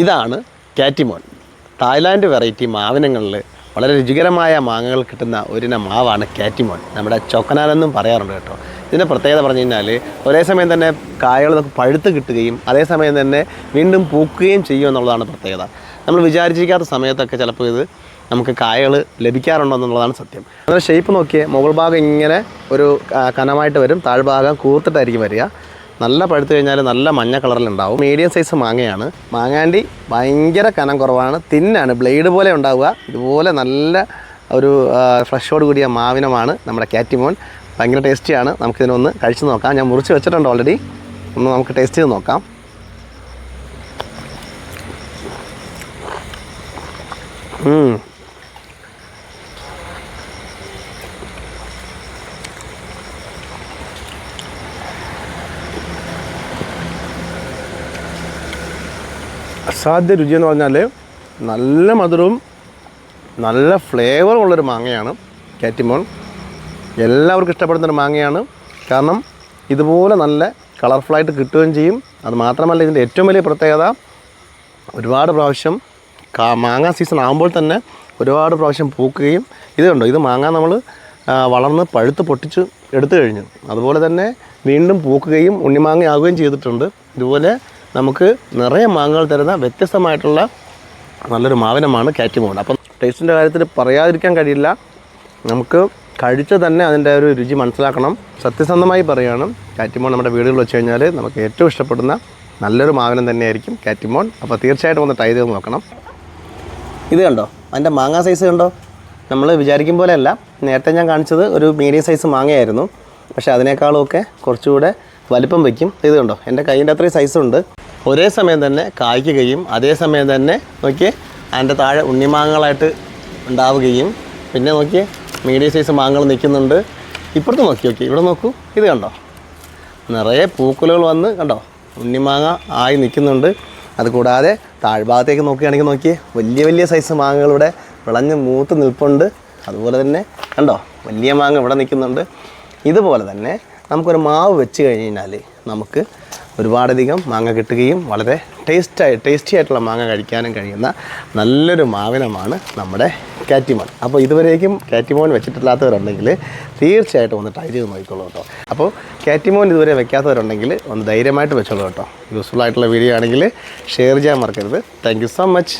ഇതാണ് കാറ്റിമോൺ Thailand variety മാവിനങ്ങളിൽ വളരെ രുചികരമായ മാങ്ങകൾ കിട്ടുന്ന ഒരിനം മാവാണ് കാറ്റിമോൻ. നമ്മുടെ ചൊക്കനാലെന്നും പറയാറുണ്ട് കേട്ടോ. ഇതിന്റെ പ്രത്യേകത പറഞ്ഞു കഴിഞ്ഞാൽ ഒരേ സമയം തന്നെ കായകൾ നമുക്ക് പഴുത്ത് കിട്ടുകയും അതേസമയം തന്നെ വീണ്ടും പൂക്കുകയും ചെയ്യും എന്നുള്ളതാണ് പ്രത്യേകത. നമ്മൾ വിചാരിച്ചിരിക്കാത്ത സമയത്തൊക്കെ ചിലപ്പോൾ ഇത് നമുക്ക് കായകൾ ലഭിക്കാറുണ്ടോ എന്നുള്ളതാണ് സത്യം. അതിന്റെ ഷേപ്പ് നോക്കിയേ മുകൾ ഭാഗം ഇങ്ങനെ ഒരു കനമായിട്ട് വരും താഴ്ഭാഗം കൂർത്തിട്ടായിരിക്കും വരിക. നല്ല പഴുത്തു കഴിഞ്ഞാൽ നല്ല മഞ്ഞ കളറിലുണ്ടാവും. മീഡിയം സൈസ് മാങ്ങയാണ്. മാങ്ങാണ്ടി ഭയങ്കര കനം കുറവാണ്. തിന്നാണ്. ബ്ലേഡ് പോലെ ഉണ്ടാവുക. ഇതുപോലെ നല്ല ഒരു ഫ്രഷോട് കൂടിയ മാവിനമാണ് നമ്മുടെ കാറ്റിമോൻ. ഭയങ്കര ടേസ്റ്റിയാണ് നമുക്കിതിനൊന്ന് കഴിച്ചു നോക്കാം. ഞാൻ മുറിച്ച് വെച്ചിട്ടുണ്ട് ഓൾറെഡി ഒന്ന് നമുക്ക് ടേസ്റ്റ് ചെയ്ത് നോക്കാം. ഉം. അസാധ്യ രുചി എന്ന് പറഞ്ഞാൽ നല്ല മധുരവും നല്ല ഫ്ലേവറും ഉള്ളൊരു മാങ്ങയാണ് കാറ്റിമോൺ എല്ലാവർക്കും ഇഷ്ടപ്പെടുന്നൊരു മാങ്ങയാണ്. കാരണം ഇതുപോലെ നല്ല കളർഫുള്ളായിട്ട് കിട്ടുകയും ചെയ്യും. അത് മാത്രമല്ല ഇതിന്റെ ഏറ്റവും വലിയ പ്രത്യേകത ഒരുപാട് പ്രാവശ്യം മാങ്ങ സീസൺ ആകുമ്പോൾ തന്നെ ഒരുപാട് പ്രാവശ്യം പൂക്കുകയും ഇത് കണ്ടോ? ഇത് മാങ്ങ നമ്മൾ വളർന്ന് പഴുത്ത് പൊട്ടിച്ച് എടുത്തു കഴിഞ്ഞു. അതുപോലെ തന്നെ വീണ്ടും പൂക്കുകയും ഉണ്ണിമാങ്ങയാവുകയും ചെയ്തിട്ടുണ്ട്. ഇതുപോലെ നമുക്ക് നിറയെ മാങ്ങകൾ തരുന്ന വ്യത്യസ്തമായിട്ടുള്ള നല്ലൊരു മാവിനമാണ് കാറ്റിമോൺ അപ്പം ടേസ്റ്റിന്റെ കാര്യത്തിൽ പറയാതിരിക്കാൻ കഴിയില്ല. നമുക്ക് കഴിച്ച് തന്നെ അതിന്റെ ഒരു രുചി മനസ്സിലാക്കണം. സത്യസന്ധമായി പറയുകയാണ് കാറ്റിമോൺ നമ്മുടെ വീടുകളിൽ വെച്ച് കഴിഞ്ഞാൽ നമുക്ക് ഏറ്റവും ഇഷ്ടപ്പെടുന്ന നല്ലൊരു മാവനം തന്നെയായിരിക്കും കാറ്റിമോൺ അപ്പോൾ തീർച്ചയായിട്ടും ഒന്ന് ട്രൈ ചെയ്ത് നോക്കണം. ഇത് കണ്ടോ? അതിന്റെ മാങ്ങ സൈസ് കണ്ടോ? നമ്മൾ വിചാരിക്കും പോലെയല്ല. നേരത്തെ ഞാൻ കാണിച്ചത് ഒരു മീഡിയം സൈസ് മാങ്ങയായിരുന്നു. പക്ഷേ അതിനേക്കാളും ഒക്കെ കുറച്ചുകൂടെ വലിപ്പം വയ്ക്കും. ഇത് കണ്ടോ? എന്റെ കൈയിന്റെ അത്രയും സൈസുണ്ട് ഒരേ സമയം തന്നെ കായ്ക്കുകയും അതേ സമയം തന്നെ നോക്കിയേ അതിന്റെ താഴെ ഉണ്ണിമാങ്ങകളായിട്ട് ഉണ്ടാവുകയും. പിന്നെ നോക്കിയേ മീഡിയം സൈസ് മാങ്ങകൾ നിൽക്കുന്നുണ്ട്. ഇപ്പുറത്ത് നോക്കി നോക്കി. ഇവിടെ നോക്കൂ. ഇത് കണ്ടോ? നിറയെ പൂക്കുലകൾ വന്ന് കണ്ടോ? ഉണ്ണിമാങ്ങ ആയി നിൽക്കുന്നുണ്ട്. അതുകൂടാതെ താഴ്ഭാഗത്തേക്ക് നോക്കുകയാണെങ്കിൽ നോക്കിയേ വലിയ വലിയ സൈസ് മാങ്ങകൾ ഇവിടെ വിളഞ്ഞ് മൂത്ത് നിൽപ്പുണ്ട്. അതുപോലെ തന്നെ കണ്ടോ? വലിയ മാങ്ങ ഇവിടെ നിൽക്കുന്നുണ്ട്. ഇതുപോലെ തന്നെ നമുക്കൊരു മാവ് വെച്ച് കഴിഞ്ഞ് കഴിഞ്ഞാൽ നമുക്ക് ഒരുപാടധികം മാങ്ങ കിട്ടുകയും വളരെ ടേസ്റ്റായി ടേസ്റ്റി ആയിട്ടുള്ള മാങ്ങ കഴിക്കാനും കഴിയുന്ന നല്ലൊരു മാവിനമാണ് നമ്മുടെ കാറ്റിമോൻ. അപ്പോൾ ഇതുവരേക്കും കാറ്റിമോൻ വെച്ചിട്ടില്ലാത്തവരുണ്ടെങ്കിൽ തീർച്ചയായിട്ടും ഒന്ന് ട്രൈ ചെയ്ത് നോക്കിക്കോളൂ കേട്ടോ. അപ്പോൾ കാറ്റിമോൻ ഇതുവരെ വെക്കാത്തവരുണ്ടെങ്കിൽ ഒന്ന് ധൈര്യമായിട്ട് വെച്ചോളൂ കേട്ടോ. യൂസ്ഫുൾ ആയിട്ടുള്ള വീഡിയോ ആണെങ്കിൽ ഷെയർ ചെയ്യാൻ മറക്കരുത്. Thank so much.